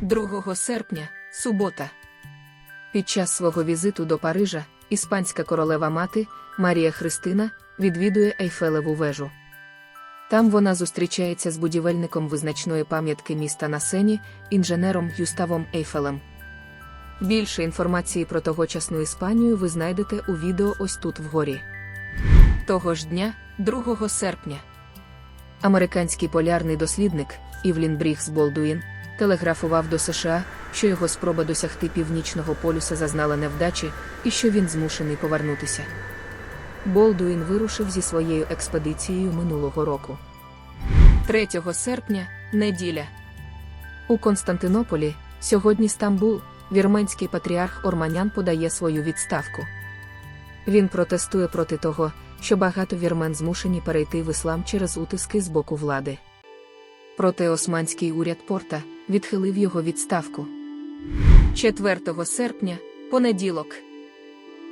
2 серпня, субота. Під час свого візиту до Парижа іспанська королева мати Марія Христина відвідує Ейфелеву вежу. Там вона зустрічається з будівельником визначної пам'ятки міста на сені, інженером Юставом Ейфелем. Більше інформації про тогочасну Іспанію ви знайдете у відео ось тут вгорі. Того ж дня, 2 серпня, американський полярний дослідник Івлін Брігс Болдуін телеграфував до США, що його спроба досягти північного полюса зазнала невдачі і що він змушений повернутися. Болдуін вирушив зі своєю експедицією минулого року. 3 серпня неділя. У Константинополі, сьогодні Стамбул, вірменський патріарх Орманян подає свою відставку. Він протестує проти того, що багато вірмен змушені перейти в іслам через утиски з боку влади. Проте османський уряд Порта відхилив його відставку. 4 серпня, понеділок.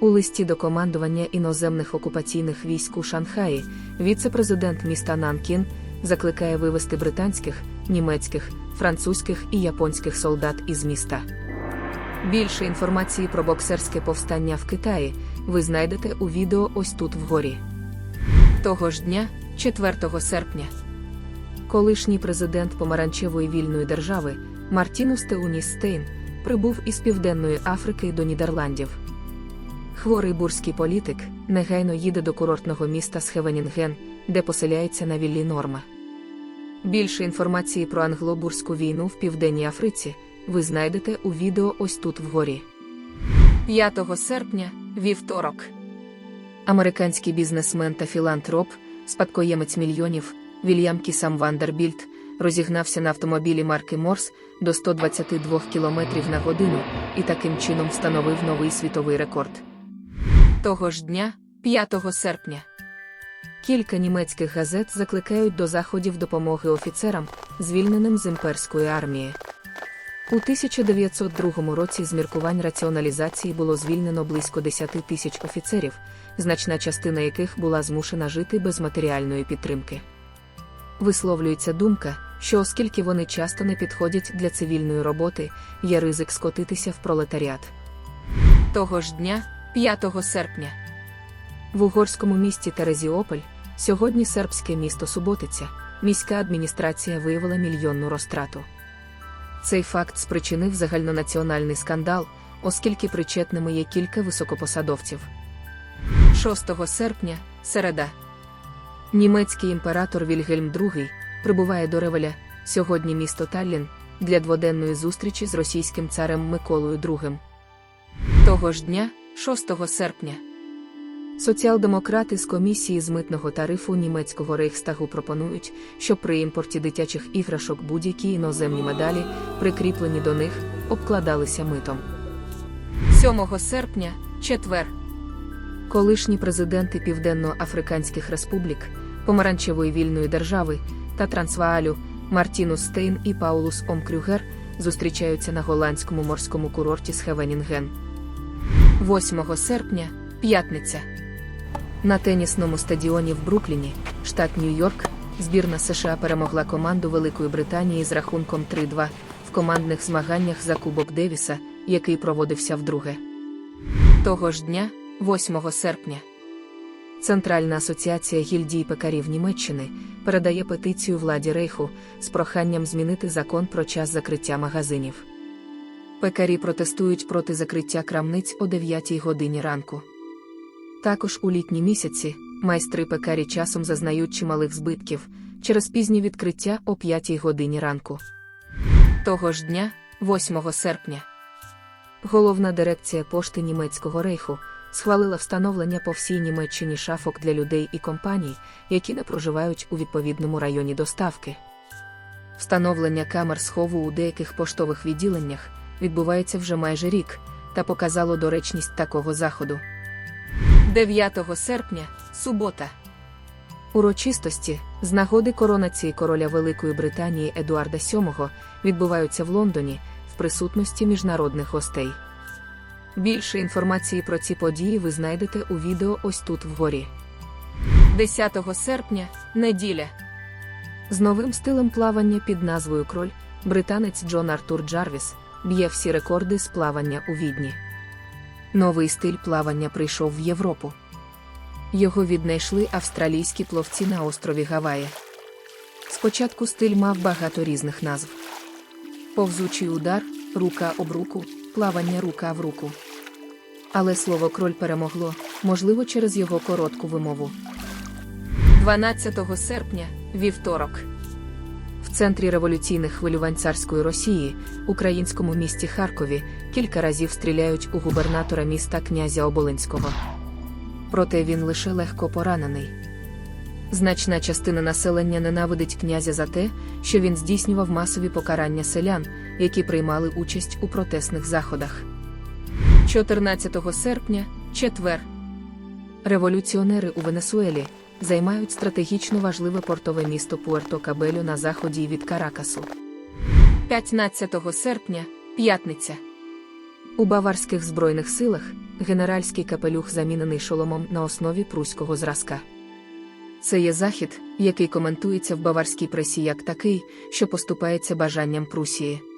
У листі до командування іноземних окупаційних військ у Шанхаї віце-президент міста Нанкін закликає вивести британських, німецьких, французьких і японських солдат із міста. Більше інформації про боксерське повстання в Китаї ви знайдете у відео ось тут вгорі. Того ж дня, 4 серпня, колишній президент помаранчевої вільної держави Мартінус Стейн прибув із Південної Африки до Нідерландів. Хворий бурський політик негайно їде до курортного міста Схевенінген, де поселяється на віллі Норма. Більше інформації про англо-бурську війну в Південній Африці ви знайдете у відео ось тут вгорі. 5 серпня, вівторок. Американський бізнесмен та філантроп, спадкоємець мільйонів Вільям Кісам Вандербільд розігнався на автомобілі марки Морс до 122 км на годину і таким чином встановив новий світовий рекорд. Того ж дня, 5 серпня. Кілька німецьких газет закликають до заходів допомоги офіцерам, звільненим з імперської армії. У 1902 році з міркувань раціоналізації було звільнено близько 10 тисяч офіцерів, значна частина яких була змушена жити без матеріальної підтримки. Висловлюється думка, що оскільки вони часто не підходять для цивільної роботи, є ризик скотитися в пролетаріат. Того ж дня, 5 серпня, в угорському місті Терезіополь, сьогодні сербське місто Суботиця, міська адміністрація виявила мільйонну розтрату. Цей факт спричинив загальнонаціональний скандал, оскільки причетними є кілька високопосадовців. 6 серпня, середа. Німецький імператор Вільгельм II прибуває до Ревеля, сьогодні місто Таллін, для дводенної зустрічі з російським царем Миколою II. Того ж дня, 6 серпня. Соціал-демократи з комісії з митного тарифу німецького рейхстагу пропонують, щоб при імпорті дитячих іграшок будь-які іноземні медалі, прикріплені до них, обкладалися митом. 7 серпня, четвер. Колишні президенти Південно-Африканських Республік, Помаранчевої вільної держави та Трансваалю Мартінус Стейн і Паулус Омкрюгер зустрічаються на голландському морському курорті Схевенінген. 8 серпня, п'ятниця. На тенісному стадіоні в Брукліні, штат Нью-Йорк, збірна США перемогла команду Великої Британії з рахунком 3-2 в командних змаганнях за Кубок Девіса, який проводився вдруге. Того ж дня, 8 серпня, Центральна асоціація гільдій пекарів Німеччини передає петицію владі Рейху з проханням змінити закон про час закриття магазинів. Пекарі протестують проти закриття крамниць о 9 годині ранку. Також у літні місяці майстри пекарі часом зазнають чималих збитків через пізнє відкриття о 5 годині ранку. Того ж дня, 8 серпня, головна дирекція пошти німецького рейху схвалила встановлення по всій Німеччині шафок для людей і компаній, які не проживають у відповідному районі доставки. Встановлення камер схову у деяких поштових відділеннях відбувається вже майже рік, та показало доречність такого заходу. 9 серпня, субота. Урочистості з нагоди коронації короля Великої Британії Едуарда VII відбуваються в Лондоні в присутності міжнародних гостей. Більше інформації про ці події ви знайдете у відео ось тут вгорі. 10 серпня, неділя. З новим стилем плавання під назвою Кроль британець Джон Артур Джарвіс б'є всі рекорди з плавання у відні. Новий стиль плавання прийшов в Європу. Його віднайшли австралійські пловці на острові Гаваї. Спочатку стиль мав багато різних назв: повзучий удар, рука об руку, плавання рука в руку. Але слово кроль перемогло, можливо, через його коротку вимову. 12 серпня, вівторок. В центрі революційних хвилювань царської Росії, українському місті Харкові, кілька разів стріляють у губернатора міста князя Оболинського. Проте він лише легко поранений. Значна частина населення ненавидить князя за те, що він здійснював масові покарання селян, які приймали участь у протестних заходах. 14 серпня, четвер. Революціонери у Венесуелі займають стратегічно важливе портове місто Пуерто-Кабелю на заході від Каракасу. 15 серпня, п'ятниця. У баварських збройних силах генеральський капелюх замінений шоломом на основі пруського зразка. Це є захід, який коментується в баварській пресі як такий, що поступається бажанням Прусії.